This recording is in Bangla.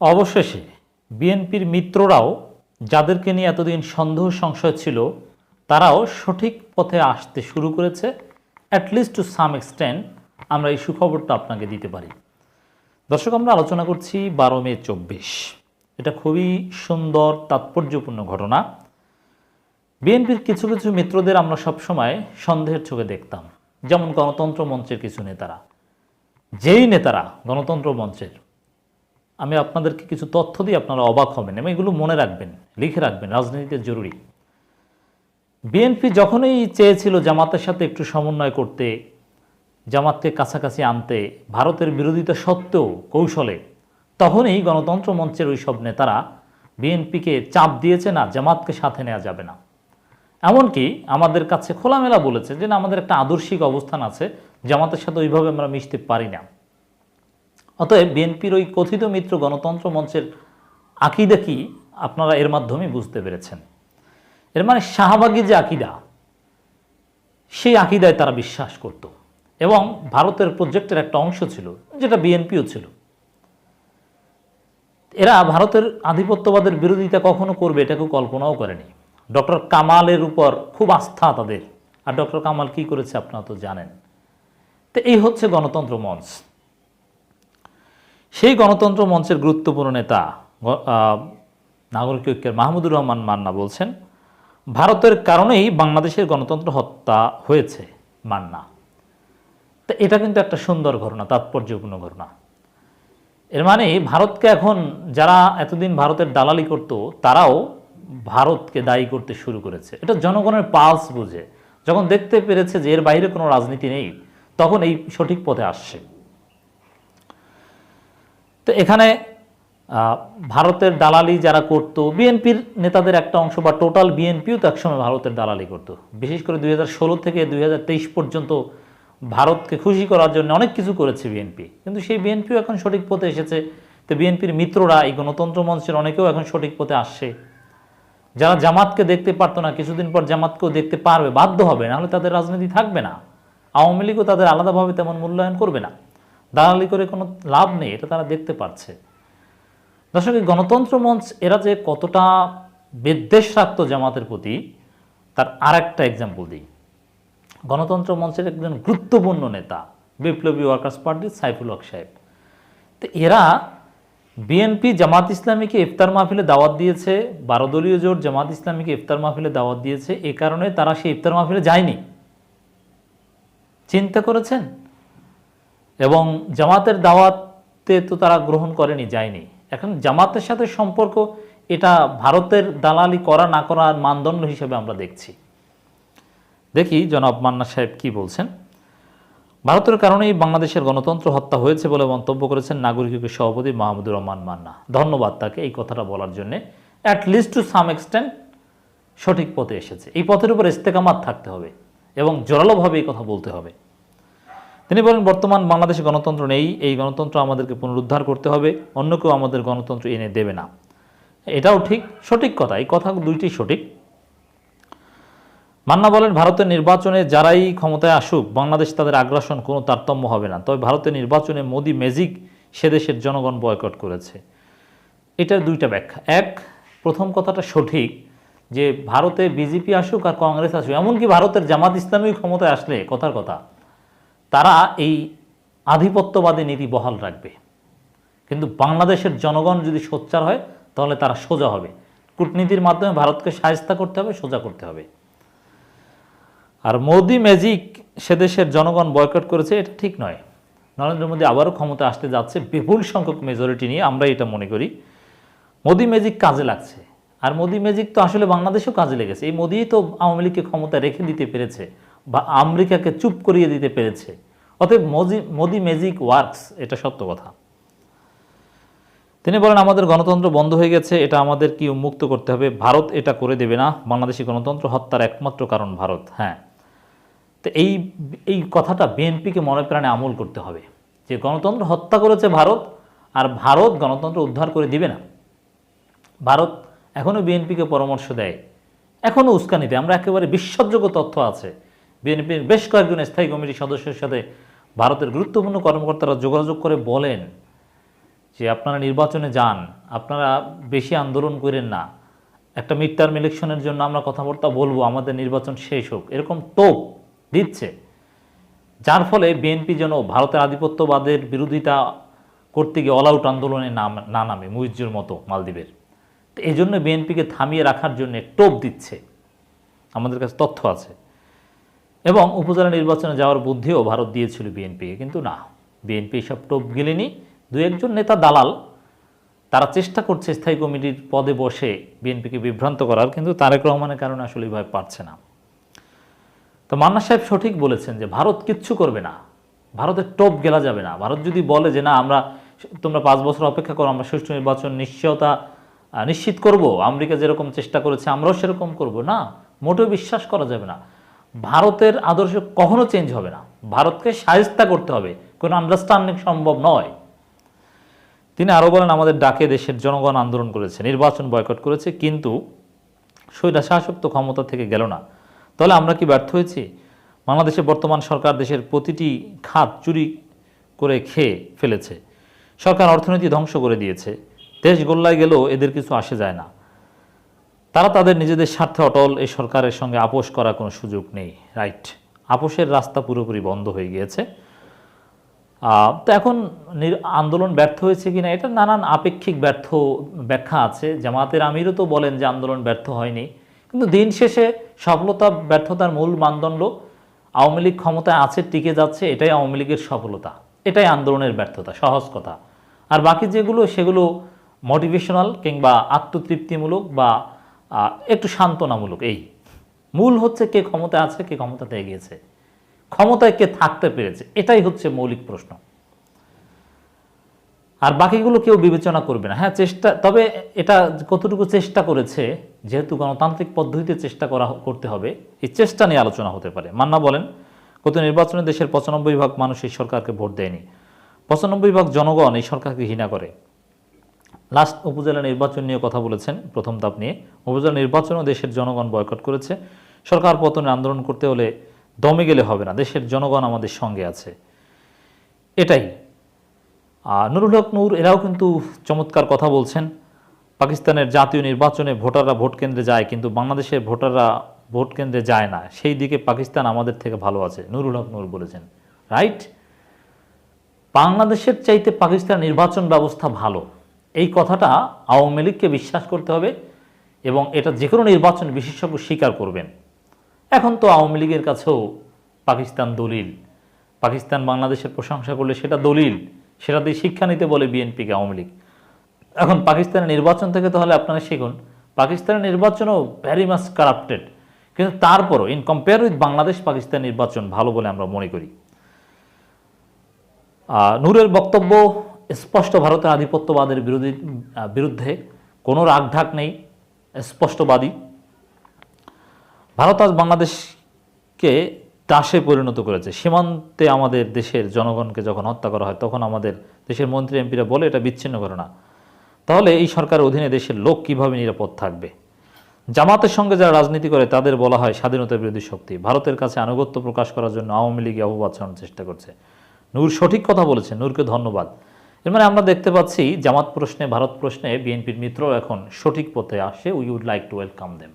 অবশেষে বিএনপির মিত্ররাও যাদেরকে নিয়ে এতদিন সন্দেহ সংশয় ছিল, তারাও সঠিক পথে আসতে শুরু করেছে। অ্যাটলিস্ট টু সাম এক্সটেন্ট আমরা এই সুখবরটা আপনাকে দিতে পারি। দর্শক, আমরা আলোচনা করছি বারো মে চব্বিশ। এটা খুবই সুন্দর, তাৎপর্যপূর্ণ ঘটনা। বিএনপির কিছু কিছু মিত্রদের আমরা সবসময় সন্দেহের চোখে দেখতাম, যেমন গণতন্ত্র মঞ্চের কিছু নেতারা। যেই নেতারা গণতন্ত্র মঞ্চের আমি আপনাদেরকে কিছু তথ্য দিয়ে আপনারা অবাক হবেন এবং এগুলো মনে রাখবেন, লিখে রাখবেন, রাজনীতিতে জরুরি। বিএনপি যখনই চেয়েছিল জামাতের সাথে একটু সমন্বয় করতে, জামাতকে কাছাকাছি আনতে, ভারতের বিরোধিতা সত্ত্বেও কৌশলে, তখনই গণতন্ত্র মঞ্চের ওই সব নেতারা বিএনপিকে চাপ দিয়েছে না, জামাতকে সাথে নেওয়া যাবে না। এমনকি আমাদের কাছে খোলামেলা বলেছে যে, না, আমাদের একটা আদর্শিক অবস্থান আছে, জামাতের সাথে ওইভাবে আমরা মিশতে পারি না। অতএব বিএনপির ওই কথিত মিত্র গণতন্ত্র মঞ্চের আকিদা কি আপনারা এর মাধ্যমে বুঝতে পেরেছেন। এর মানে শাহবাগী যে আকিদা, সেই আকিদায় তারা বিশ্বাস করত এবং ভারতের প্রজেক্টের একটা অংশ ছিল, যেটা বিএনপিও ছিল। এরা ভারতের আধিপত্যবাদের বিরোধিতা কখনো করবে এটা কেউ কল্পনাও করেনি। ডক্টর কামালের উপর খুব আস্থা তাদের। আর ডক্টর কামাল কি করেছে আপনারা তো জানেন। তো এই হচ্ছে গণতন্ত্র মঞ্চ। সেই গণতন্ত্র মঞ্চের গুরুত্বপূর্ণ নেতা নাগরিক ঐক্যের মাহমুদুর রহমান মান্না বলছেন, ভারতের কারণেই বাংলাদেশের গণতন্ত্র হত্যা হয়েছে, মান্না। তো এটা কিন্তু একটা সুন্দর ঘটনা, তাৎপর্যপূর্ণ ঘটনা। এর মানে ভারতকে এখন যারা এতদিন ভারতের দালালি করত, তারাও ভারতকে দায়ী করতে শুরু করেছে। এটা জনগণের পালস বুঝে। যখন দেখতে পেরেছে যে এর বাইরে কোনো রাজনীতি নেই, তখন এই সঠিক পথে আসছে। তো এখানে ভারতের দালালি যারা করত, বিএনপির নেতাদের একটা অংশ বা টোটাল বিএনপিও তো একসময় ভারতের দালালি করত। বিশেষ করে দুই হাজার ষোলো থেকে দুই হাজার তেইশ পর্যন্ত ভারতকে খুশি করার জন্য অনেক কিছু করেছে বিএনপি। কিন্তু সেই বিএনপিও এখন সঠিক পথে এসেছে। তো বিএনপির মিত্ররা, এই গণতন্ত্র মঞ্চের অনেকেও এখন সঠিক পথে আসছে। যারা জামাতকে দেখতে পারতো না, কিছুদিন পর জামাতকেও দেখতে পারবে, বাধ্য হবে, নাহলে তাদের রাজনীতি থাকবে না। আওয়ামী লীগও তাদের আলাদাভাবে তেমন মূল্যায়ন করবে না। দালালি করে কোনো লাভ নেই, এটা তারা দেখতে পাচ্ছে দর্শক গণতন্ত্র মঞ্চ, এরা যে কতটা বিদ্বেষ রাখতো জামাতের প্রতি, তার আর একটা এক্সাম্পল দিই। গণতন্ত্র মঞ্চের একজন গুরুত্বপূর্ণ নেতা, বিপ্লবী ওয়ার্কার্স পার্টির সাইফুল হক সাহেব। তো এরা বিএনপি জামাত ইসলামীকে ইফতার মাহফিলে দাওয়াত দিয়েছে, বারো দলীয় জোট জামাত ইসলামীকে ইফতার মাহফিলে দাওয়াত দিয়েছে, এ কারণে তারা সেই ইফতার মাহফিলে যায়নি। চিন্তা করেছেন? এবং জামাতের দাওয়াতে তো তারা গ্রহণ করেনি, যায়নি। এখন জামাতের সাথে সম্পর্ক, এটা ভারতের দালালি করা, না করার মানদণ্ড হিসেবে আমরা দেখছি। দেখি জনাব মান্না সাহেব কি বলছেন। ভারতের কারণেই বাংলাদেশের গণতন্ত্র হত্যা হয়েছে বলে মন্তব্য করেছেন নাগরিক ঐক্যের সভাপতি মাহমুদুর রহমান মান্না। ধন্যবাদ তাকে এই কথাটা বলার জন্য। At least to some extent সঠিক পথে এসেছে। এই পথের উপর ইস্তেকামাত থাকতে হবে এবং জোরালোভাবে এই কথা বলতে হবে। তিনি বলেন, বর্তমান বাংলাদেশে গণতন্ত্র নেই, এই গণতন্ত্র আমাদেরকে পুনরুদ্ধার করতে হবে, অন্য কেউ আমাদের গণতন্ত্র এনে দেবে না। এটাও ঠিক, সঠিক কথা, এই কথা দুইটি সঠিক। মান্না বলেন, ভারতের নির্বাচনে যারাই ক্ষমতায় আসুক, বাংলাদেশ তাদের আগ্রাসন কোনো তারতম্য হবে না। তবে ভারতের নির্বাচনে মোদি ম্যাজিক সে দেশের জনগণ বয়কট করেছে। এটার দুইটা ব্যাখ্যা। এক, প্রথম কথাটা সঠিক যে ভারতে বিজেপি আসুক আর কংগ্রেস আসুক, এমনকি ভারতের জামাত ইসলামী ক্ষমতায় আসলে, কথার কথা। তারা এই আধিপত্যবাদী নীতি বহাল রাখবে। কিন্তু বাংলাদেশের জনগণ যদি সোচ্চার হয়, তাহলে তারা সোজা হবে। কূটনীতির মাধ্যমে ভারতকে সায়স্তা করতে হবে, সোজা করতে হবে। আর মোদি ম্যাজিক সে দেশের জনগণ বয়কট করেছে, এটা ঠিক নয়। নরেন্দ্র মোদী আবারও ক্ষমতা আসতে যাচ্ছে, বিপুল সংখ্যক মেজরিটি নিয়ে আমরা এটা মনে করি। মোদি ম্যাজিক কাজে লাগছে। আর মোদি ম্যাজিক তো আসলে বাংলাদেশেও কাজে লেগেছে। এই মোদিই তো আওয়ামী লীগকে ক্ষমতা রেখে দিতে পেরেছে। বা আমেরিকাকে চুপ করিয়ে দিতে পেরেছে। অতএব মোদি মোদি ম্যাজিক ওয়ার্কস এটা সত্য কথা। তিনি বলেন, আমাদের গণতন্ত্র বন্ধ হয়ে গেছে, এটা আমাদের কি উন্মুক্ত করতে হবে। ভারত এটা করে দেবে না। বাংলাদেশি গণতন্ত্র হত্যার একমাত্র কারণ ভারত। হ্যাঁ। তো এই এই কথাটা বিএনপিকে মনে প্রাণে আমল করতে হবে। যে গণতন্ত্র হত্যা করেছে ভারত, আর ভারত গণতন্ত্র উদ্ধার করে দিবে না। ভারত এখনও বিএনপিকে পরামর্শ দেয়। এখনও উস্কানি দেয়। আমরা একেবারে বিশ্বাসযোগ্য তথ্য আছে। বিএনপির বেশ কয়েকজন স্থায়ী কমিটির সদস্যের সাথে ভারতের গুরুত্বপূর্ণ কর্মকর্তারা যোগাযোগ করে বলেন যে আপনারা নির্বাচনে যান, আপনারা বেশি আন্দোলন করেন না। একটা মিড টার্ম ইলেকশনের জন্য আমরা কথাবার্তা বলব, আমাদের নির্বাচন শেষ হোক, এরকম তোপ দিচ্ছে। যার ফলে বিএনপি যেন ভারতের আধিপত্যবাদের বিরোধিতা করতে গিয়ে অল আউট আন্দোলনে নাম, না নামে, মুইজ্জুর মতো মালদ্বীপের। তো এই জন্য বিএনপিকে থামিয়ে রাখার জন্য টোপ দিচ্ছে। আমাদের কাছে তথ্য আছে। এবং উপজেলা নির্বাচনে যাওয়ার বুদ্ধিও ভারত দিয়েছিল বিএনপিকে কিন্তু না। বিএনপি সব টোপ গেলেনি। দু একজন নেতা দালাল, তারা চেষ্টা করছে স্থায়ী কমিটির পদে বসে বিএনপিকে বিভ্রান্ত করার, কিন্তু তারেক রহমানের কারণে আসলে এইভাবে পারছে না। তো মান্না সাহেব সঠিক বলেছেন যে, ভারত কিচ্ছু করবে না। ভারতের টোপ গেলা যাবে না। ভারত যদি বলে যে, না, আমরা তোমরা পাঁচ বছর অপেক্ষা করো, আমরা সুষ্ঠু নির্বাচন নিশ্চয়তা নিশ্চিত করব, আমেরিকা যেরকম চেষ্টা করেছে, আমরাও সেরকম করব। না, মোটেও বিশ্বাস করা যাবে না। ভারতের আদর্শ কখনো চেঞ্জ হবে না। ভারতকে সাহিস্তা করতে হবে, কোনো আন্ডারস্ট্যান্ডিং সম্ভব নয়। তিনি আরও বলেন, আমাদের ডাকে দেশের জনগণ আন্দোলন করেছে, নির্বাচন বয়কট করেছে, কিন্তু স্বৈরা শাসক তো ক্ষমতা থেকে গেল না। তাহলে আমরা কি ব্যর্থ হয়েছি? বাংলাদেশের বর্তমান সরকার দেশের প্রতিটি খাত চুরি করে খেয়ে ফেলেছে। সরকার অর্থনীতি ধ্বংস করে দিয়েছে। দেশ গোল্লায় গেলেও এদের কিছু আসে যায় না। তারা তাদের নিজেদের স্বার্থে অটল এই সরকারের সঙ্গে আপোষ করার কোনো সুযোগ নেই। রাইট? আপোষের রাস্তা পুরোপুরি বন্ধ হয়ে গিয়েছে। তো এখন আন্দোলন ব্যর্থ হয়েছে কিনা, এটা নানান আপেক্ষিক ব্যর্থ ব্যাখ্যা আছে। জামাতের আমিরও তো বলেন যে আন্দোলন ব্যর্থ হয়নি। কিন্তু দিন শেষে সফলতা, ব্যর্থতার মূল মানদণ্ড আওয়ামী লীগ ক্ষমতায় আছে, টিকে যাচ্ছে, এটাই আওয়ামী লীগের সফলতা। এটাই আন্দোলনের ব্যর্থতা, সহজ কথা। আর বাকি যেগুলো, সেগুলো মোটিভেশনাল কিংবা আত্মতৃপ্তিমূলক বা একটু সান্ত্বনামূলক, এই। মূল হচ্ছে কে ক্ষমতায় আছে, কে ক্ষমতাতে এগিয়েছে। ক্ষমতায় কে থাকতে পেরেছে, এটাই হচ্ছে মৌলিক প্রশ্ন। আর বাকিগুলো কেউ বিবেচনা করবে না। হ্যাঁ চেষ্টা, তবে এটা কতটুকু চেষ্টা করেছে, যেহেতু গণতান্ত্রিক পদ্ধতিতে চেষ্টা করা করতে হবে, এই চেষ্টা নিয়ে আলোচনা হতে পারে। মান্না বলেন, গত নির্বাচনে দেশের পঁচানব্বই ভাগ মানুষ এই সরকারকে ভোট দেয়নি। পঁচানব্বই ভাগ জনগণ এই সরকারকে ঘৃণা করে। লাস্ট উপজেলা নির্বাচন নিয়ে কথা বলেছেন, প্রথম ধাপ নিয়ে। উপজেলা নির্বাচনও দেশের জনগণ বয়কট করেছে। সরকার পতনের আন্দোলন করতে হলে দমে গেলে হবে না, দেশের জনগণ আমাদের সঙ্গে আছে। এটাই। নুরুল হক নূর, এরাও কিন্তু চমৎকার কথা বলছেন, পাকিস্তানের জাতীয় নির্বাচনে ভোটাররা ভোট কেন্দ্রে যায়, কিন্তু বাংলাদেশের ভোটাররা ভোট কেন্দ্রে যায় না। সেই দিকে পাকিস্তান আমাদের থেকে ভালো আছে, নুরুল হক নূর বলেছেন। রাইট? বাংলাদেশের চাইতে পাকিস্তান নির্বাচন ব্যবস্থা ভালো। এই কথাটা আওয়ামী লীগকে বিশ্বাস করতে হবে এবং এটা যে কোনো নির্বাচন বিশেষজ্ঞ স্বীকার করবেন। এখন তো আওয়ামী লীগের কাছেও পাকিস্তান দলিল, পাকিস্তান বাংলাদেশের প্রশংসা করলে সেটা দলিল, সেটাতেই শিক্ষা নিতে বলে বিএনপিকে আওয়ামী লীগ। এখন পাকিস্তানের নির্বাচন থেকে তাহলে আপনারা শিখুন, পাকিস্তানের নির্বাচনও ভ্যারি মাস কারাপ্টেড কিন্তু তারপরও in compare with Bangladesh, Pakistan নির্বাচন ভালো বলে আমরা মনে করি। নূরের বক্তব্য স্পষ্ট ভারতের আধিপত্যবাদের বিরোধী বিরুদ্ধে কোনো রাগঢাক নেই, স্পষ্টবাদী। ভারত আজ বাংলাদেশকে দাসে পরিণত করেছে। সীমান্তে আমাদের দেশের জনগণকে যখন হত্যা করা হয়, তখন আমাদের দেশের মন্ত্রী, এমপিরা বলে এটা বিচ্ছিন্ন ঘটনা। তাহলে এই সরকারের অধীনে দেশের লোক কীভাবে নিরাপদ থাকবে? জামাতের সঙ্গে যারা রাজনীতি করে, তাদের বলা হয় স্বাধীনতা বিরোধী শক্তি। ভারতের কাছে আনুগত্য প্রকাশ করার জন্য আওয়ামী লীগ ছড়ানোর চেষ্টা করছে। নূর সঠিক কথা বলেছে নূরকে ধন্যবাদ। এর মানে আমরা দেখতে পাচ্ছি জামাত প্রশ্নে, ভারত প্রশ্নে বিএনপির মিত্র এখন সঠিক পথে আসে। We would like to welcome them